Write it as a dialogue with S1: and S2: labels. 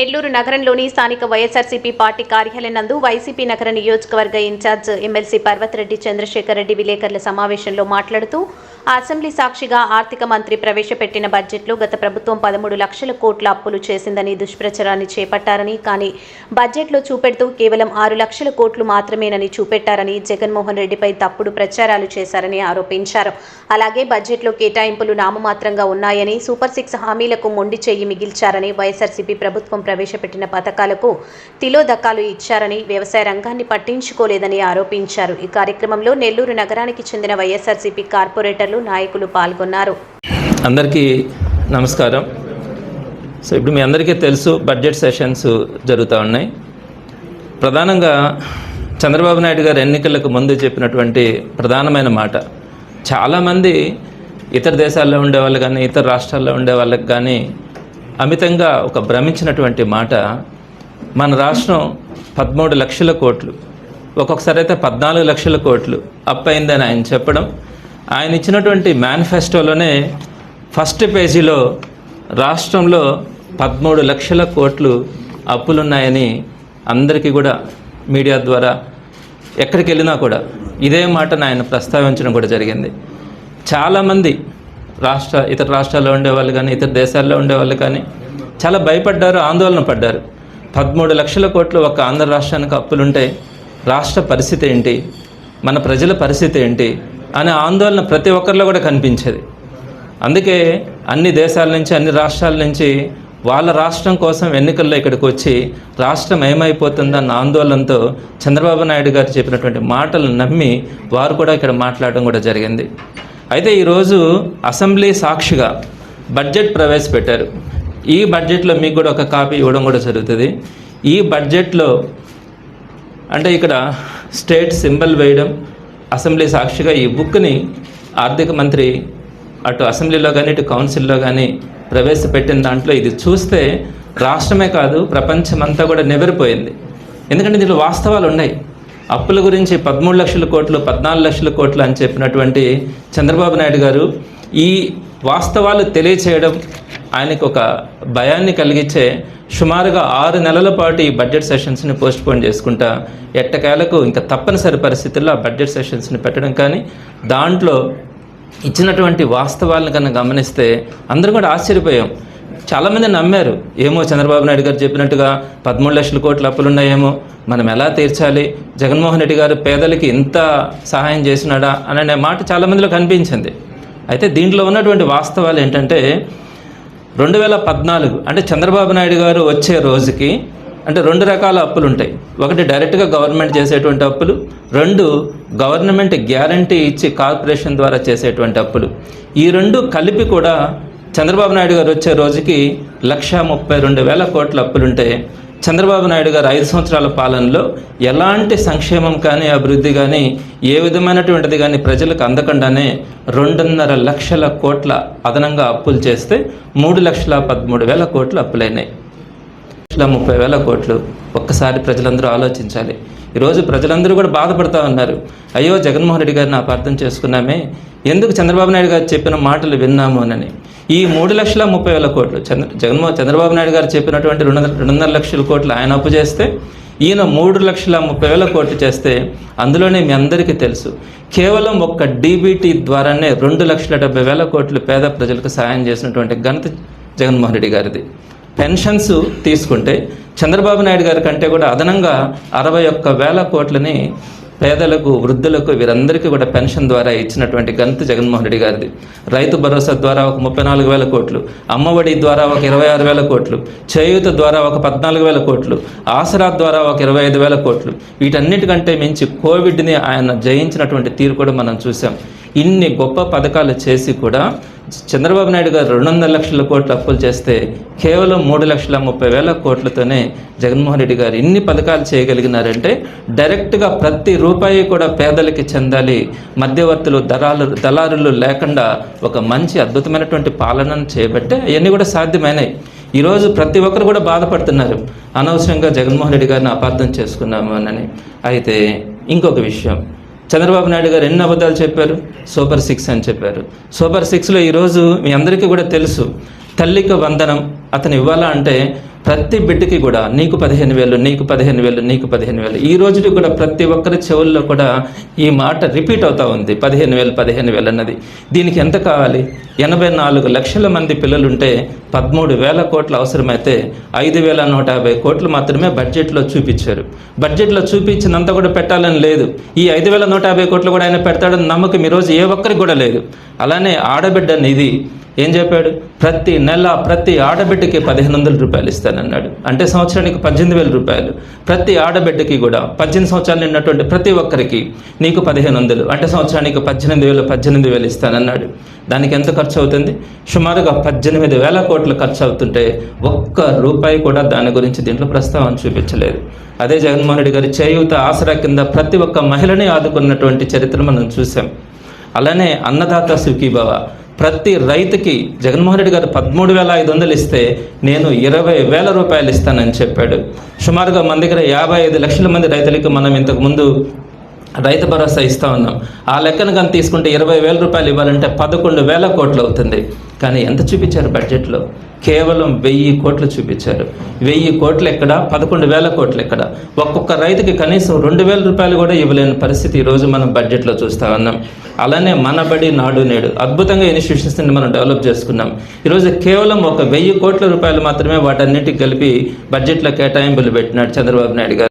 S1: నెల్లూరు నగరంలోని స్థానిక వైఎస్ఆర్సీపీ పార్టీ కార్యాలయం నందు వైసీపీ నగర నియోజకవర్గ ఇన్ఛార్జ్ ఎమ్మెల్సీ పర్వతరెడ్డి చంద్రశేఖర్ రెడ్డి విలేకరుల సమావేశంలో మాట్లాడుతూ అసెంబ్లీ సాక్షిగా ఆర్థిక మంత్రి ప్రవేశపెట్టిన బడ్జెట్లో గత ప్రభుత్వం పదమూడు లక్షల కోట్ల అప్పులు చేసిందని దుష్ప్రచారాన్ని చేపట్టారని కానీ బడ్జెట్లో చూపెడుతూ కేవలం ఆరు లక్షల కోట్లు మాత్రమేనని చూపెట్టారని జగన్మోహన్ రెడ్డిపై తప్పుడు ప్రచారాలు చేశారని ఆరోపించారు. అలాగే బడ్జెట్లో కేటాయింపులు నామమాత్రంగా ఉన్నాయని సూపర్ సిక్స్ హామీలకు మొండి చేయి మిగిల్చారని వైఎస్ఆర్సీపీ ప్రభుత్వం ప్రవేశపెట్టిన పథకాలకు తిలోదకాలు ఇచ్చారని వ్యవసాయ రంగాన్ని పట్టించుకోలేదని ఆరోపించారు. ఈ కార్యక్రమంలో నెల్లూరు నగరానికి చెందిన వైఎస్ఆర్సీపీ కార్పొరేటర్లు నాయకులు పాల్గొన్నారు.
S2: అందరికీ నమస్కారం. సో ఇప్పుడు మీ అందరికీ తెలుసు బడ్జెట్ సెషన్స్ జరుగుతూ ఉన్నాయి. ప్రధానంగా చంద్రబాబు నాయుడు గారు ఎన్నికలకు ముందు చెప్పినటువంటి ప్రధానమైన మాట చాలామంది ఇతర దేశాల్లో ఉండే వాళ్ళు కానీ ఇతర రాష్ట్రాల్లో ఉండే వాళ్ళకి కానీ అమితంగా ఒక భ్రమించినటువంటి మాట మన రాష్ట్రం పదమూడు లక్షల కోట్లు. ఒక్కొక్కసారి అయితే పద్నాలుగు లక్షల కోట్లు అప్ అయిందని ఆయన చెప్పడం ఆయన ఇచ్చినటువంటి మేనిఫెస్టోలోనే ఫస్ట్ పేజీలో రాష్ట్రంలో పదమూడు లక్షల కోట్లు అప్పులున్నాయని అందరికీ కూడా మీడియా ద్వారా ఎక్కడికి వెళ్ళినా కూడా ఇదే మాటను ఆయన ప్రస్తావించడం కూడా జరిగింది. చాలామంది రాష్ట్ర ఇతర రాష్ట్రాల్లో ఉండేవాళ్ళు కానీ ఇతర దేశాల్లో ఉండేవాళ్ళు కానీ చాలా భయపడ్డారు ఆందోళన పడ్డారు. పదమూడు లక్షల కోట్లు ఒక ఆంధ్ర రాష్ట్రానికి అప్పులుంటే రాష్ట్ర పరిస్థితి ఏంటి? మన ప్రజల పరిస్థితి ఏంటి? అనే ఆందోళన ప్రతి ఒక్కరిలో కూడా కనిపించేది. అందుకే అన్ని దేశాల నుంచి అన్ని రాష్ట్రాల నుంచి వాళ్ళ రాష్ట్రం కోసం ఎన్నికల్లో ఇక్కడికి వచ్చి రాష్ట్రం ఏమైపోతుందన్న ఆందోళనతో చంద్రబాబు నాయుడు గారు చెప్పినటువంటి మాటలు నమ్మి వారు కూడా ఇక్కడ మాట్లాడడం కూడా జరిగింది. అయితే ఈరోజు అసెంబ్లీ సాక్షిగా బడ్జెట్ ప్రవేశపెట్టారు. ఈ బడ్జెట్లో మీకు కూడా ఒక కాపీ ఇవ్వడం కూడా జరుగుతుంది. ఈ బడ్జెట్లో అంటే ఇక్కడ స్టేట్ సింబల్ వేయడం అసెంబ్లీ సాక్షిగా ఈ బుక్ని ఆర్థిక మంత్రి అటు అసెంబ్లీలో కానీ ఇటు కౌన్సిల్లో కానీ ప్రవేశపెట్టిన దాంట్లో ఇది చూస్తే రాష్ట్రమే కాదు ప్రపంచమంతా కూడా నెవరిపోయింది ఎందుకంటే దీనిలో వాస్తవాలు ఉన్నాయి. అప్పుల గురించి పదమూడు లక్షల కోట్లు పద్నాలుగు లక్షల కోట్లు అని చెప్పినటువంటి చంద్రబాబు నాయుడు గారు ఈ వాస్తవాలు తెలియచేయడం ఆయనకు ఒక భయాన్ని కలిగించే సుమారుగా ఆరు నెలల పాటు ఈ బడ్జెట్ సెషన్స్ని పోస్ట్పోన్ చేసుకుంటా ఎట్టకేలకు ఇంకా తప్పనిసరి పరిస్థితుల్లో ఆ బడ్జెట్ సెషన్స్ని పెట్టడం కానీ దాంట్లో ఇచ్చినటువంటి వాస్తవాలను కన్నా గమనిస్తే అందరూ కూడా ఆశ్చర్యపోయాం. చాలామంది నమ్మారు. ఏమో చంద్రబాబు నాయుడు గారు చెప్పినట్టుగా పదమూడు లక్షల కోట్ల అప్పులున్నాయేమో మనం ఎలా తీర్చాలి? జగన్మోహన్ రెడ్డి గారు పేదలకి ఇంత సహాయం చేసినాడా అనే మాట చాలామందిలో కనిపించింది. అయితే దీంట్లో ఉన్నటువంటి వాస్తవాలు ఏంటంటే రెండు వేల పద్నాలుగు అంటే చంద్రబాబు నాయుడు గారు వచ్చే రోజుకి అంటే రెండు రకాల అప్పులు ఉంటాయి. ఒకటి డైరెక్ట్గా గవర్నమెంట్ చేసేటువంటి అప్పులు రెండు గవర్నమెంట్ గ్యారంటీ ఇచ్చి కార్పొరేషన్ ద్వారా చేసేటువంటి అప్పులు. ఈ రెండు కలిపి కూడా చంద్రబాబు నాయుడు గారు వచ్చే రోజుకి లక్ష ముప్పై రెండు వేల కోట్ల అప్పులుంటే చంద్రబాబు నాయుడు గారు ఐదు సంవత్సరాల పాలనలో ఎలాంటి సంక్షేమం కానీ అభివృద్ధి కానీ ఏ విధమైనటువంటిది కానీ ప్రజలకు అందకుండానే రెండున్నర లక్షల కోట్ల అదనంగా అప్పులు చేస్తే మూడు లక్షల పదమూడు వేల కోట్లు అప్పులైనాయి. లక్షల ముప్పై వేల కోట్లు ఒక్కసారి ప్రజలందరూ ఆలోచించాలి. ఈరోజు ప్రజలందరూ కూడా బాధపడుతూ ఉన్నారు. అయ్యో జగన్మోహన్ రెడ్డి గారిని అపార్థం చేసుకున్నామే. ఎందుకు చంద్రబాబు నాయుడు గారు చెప్పిన మాటలు విన్నాము అని ఈ మూడు లక్షల ముప్పై వేల కోట్లు. చంద్ర జగన్మోహన్ చంద్రబాబు నాయుడు గారు చెప్పినటువంటి రెండు రెండున్నర లక్షల కోట్లు ఆయన అప్పు చేస్తే ఈయన మూడు లక్షల ముప్పై వేల కోట్లు చేస్తే అందులోనే మీ అందరికీ తెలుసు. కేవలం ఒక్క డీబీటీ ద్వారానే రెండు లక్షల డెబ్బై వేల కోట్లు పేద ప్రజలకు సాయం చేసినటువంటి ఘనత జగన్మోహన్ రెడ్డి గారిది. పెన్షన్స్ తీసుకుంటే చంద్రబాబు నాయుడు గారి కంటే కూడా అదనంగా అరవై ఒక్క వేల కోట్లని పేదలకు వృద్ధులకు వీరందరికీ కూడా పెన్షన్ ద్వారా ఇచ్చినటువంటి ఘనత జగన్మోహన్ రెడ్డి గారిది. రైతు భరోసా ద్వారా ఒక ముప్పై నాలుగు వేల కోట్లు అమ్మఒడి ద్వారా ఒక ఇరవై ఆరు వేల కోట్లు చేయూత ద్వారా ఒక పద్నాలుగు వేల కోట్లు ఆసరా ద్వారా ఒక ఇరవై ఐదు వేల కోట్లు. వీటన్నిటికంటే మించి కోవిడ్ని ఆయన జయించినటువంటి తీరు కూడా మనం చూసాం ఇన్ని గొప్ప పథకాలు చేసి కూడా చంద్రబాబు నాయుడు గారు రెండు వందల లక్షల కోట్లు అప్పులు చేస్తే కేవలం మూడు లక్షల ముప్పై వేల కోట్లతోనే జగన్మోహన్ రెడ్డి గారు ఇన్ని పథకాలు చేయగలిగినారంటే డైరెక్ట్గా ప్రతి రూపాయి కూడా పేదలకి చెందాలి మధ్యవర్తులు దళాలు దళారులు లేకుండా ఒక మంచి అద్భుతమైనటువంటి పాలనను చేయబట్టే అవన్నీ కూడా సాధ్యమైనాయి. ఈరోజు ప్రతి ఒక్కరు కూడా బాధపడుతున్నారు. అనవసరంగా జగన్మోహన్ రెడ్డి గారిని అపార్థం చేసుకున్నాము అని. అయితే ఇంకొక విషయం. చంద్రబాబు నాయుడు గారు ఎన్ని అబద్ధాలు చెప్పారు? సూపర్ సిక్స్ అని చెప్పారు. సూపర్ సిక్స్లో ఈరోజు మీ అందరికీ కూడా తెలుసు తల్లికి వందనం అతను ఇవ్వాలా అంటే ప్రతి బిడ్డకి కూడా నీకు పదిహేను వేలు నీకు పదిహేను వేలు నీకు పదిహేను వేలు. ఈ రోజుకి కూడా ప్రతి ఒక్కరి చెవుల్లో కూడా ఈ మాట రిపీట్ అవుతూ ఉంది. పదిహేను వేలు పదిహేను వేలు అన్నది. దీనికి ఎంత కావాలి? ఎనభై నాలుగు లక్షల మంది పిల్లలుంటే పదమూడు వేల కోట్లు అవసరమైతే ఐదు వేల నూట యాభై కోట్లు మాత్రమే బడ్జెట్లో చూపించారు. బడ్జెట్లో చూపించినంత కూడా పెట్టాలని లేదు. ఈ ఐదు వేల నూట యాభై కోట్లు కూడా ఆయన పెడతాడని నమ్మకం ఈరోజు ఏ ఒక్కరికి కూడా లేదు. అలానే ఆడబిడ్డ నిధి ఏం చెప్పాడు? ప్రతి నెల ప్రతి ఆడబిడ్డకి పదిహేను వందల రూపాయలు ఇస్తానన్నాడు. అంటే సంవత్సరానికి పద్దెనిమిది వేల రూపాయలు. ప్రతి ఆడబిడ్డకి కూడా పద్దెనిమిది సంవత్సరాలు నిన్నటువంటి ప్రతి ఒక్కరికి నీకు పదిహేను వందలు. అంటే సంవత్సరానికి పద్దెనిమిది వేలు పద్దెనిమిది వేలు ఇస్తానన్నాడు. దానికి ఎంత ఖర్చు అవుతుంది? సుమారుగా పద్దెనిమిది వేల కోట్లు ఖర్చు అవుతుంటే ఒక్క రూపాయి కూడా దాని గురించి దీంట్లో ప్రస్తావన చూపించలేదు. అదే జగన్మోహన్ రెడ్డి గారి చేయూత ఆసరా కింద ప్రతి ఒక్క మహిళని ఆదుకున్నటువంటి చరిత్ర మనం చూసాం అలానే అన్నదాత సుఖీభవ ప్రతి రైతుకి జగన్మోహన్ రెడ్డి గారు పదమూడు వేల ఐదు వందలు ఇస్తే నేను ఇరవై వేల రూపాయలు ఇస్తానని చెప్పాడు. సుమారుగా మన దగ్గర యాభై ఐదు లక్షల మంది రైతులకు మనం ఇంతకుముందు రైతు భరోసా ఇస్తా ఉన్నాం. ఆ లెక్కను కానీ తీసుకుంటే ఇరవై వేల రూపాయలు ఇవ్వాలంటే పదకొండు వేల కోట్లు అవుతుంది. కానీ ఎంత చూపించారు బడ్జెట్లో? కేవలం వెయ్యి కోట్లు చూపించారు. వెయ్యి కోట్లు ఎక్కడ? పదకొండు వేల కోట్లు ఎక్కడ? ఒక్కొక్క రైతుకి కనీసం రెండు వేల రూపాయలు కూడా ఇవ్వలేని పరిస్థితి ఈరోజు మనం బడ్జెట్లో చూస్తా ఉన్నాం. అలానే మనబడి నాడు నేడు. అద్భుతంగా ఇన్స్టిట్యూషన్స్ని మనం డెవలప్ చేసుకున్నాం. ఈరోజు కేవలం ఒక వెయ్యి కోట్ల రూపాయలు మాత్రమే వాటన్నిటికి కలిపి బడ్జెట్లో కేటాయింపులు పెట్టినాడు చంద్రబాబు నాయుడు గారు.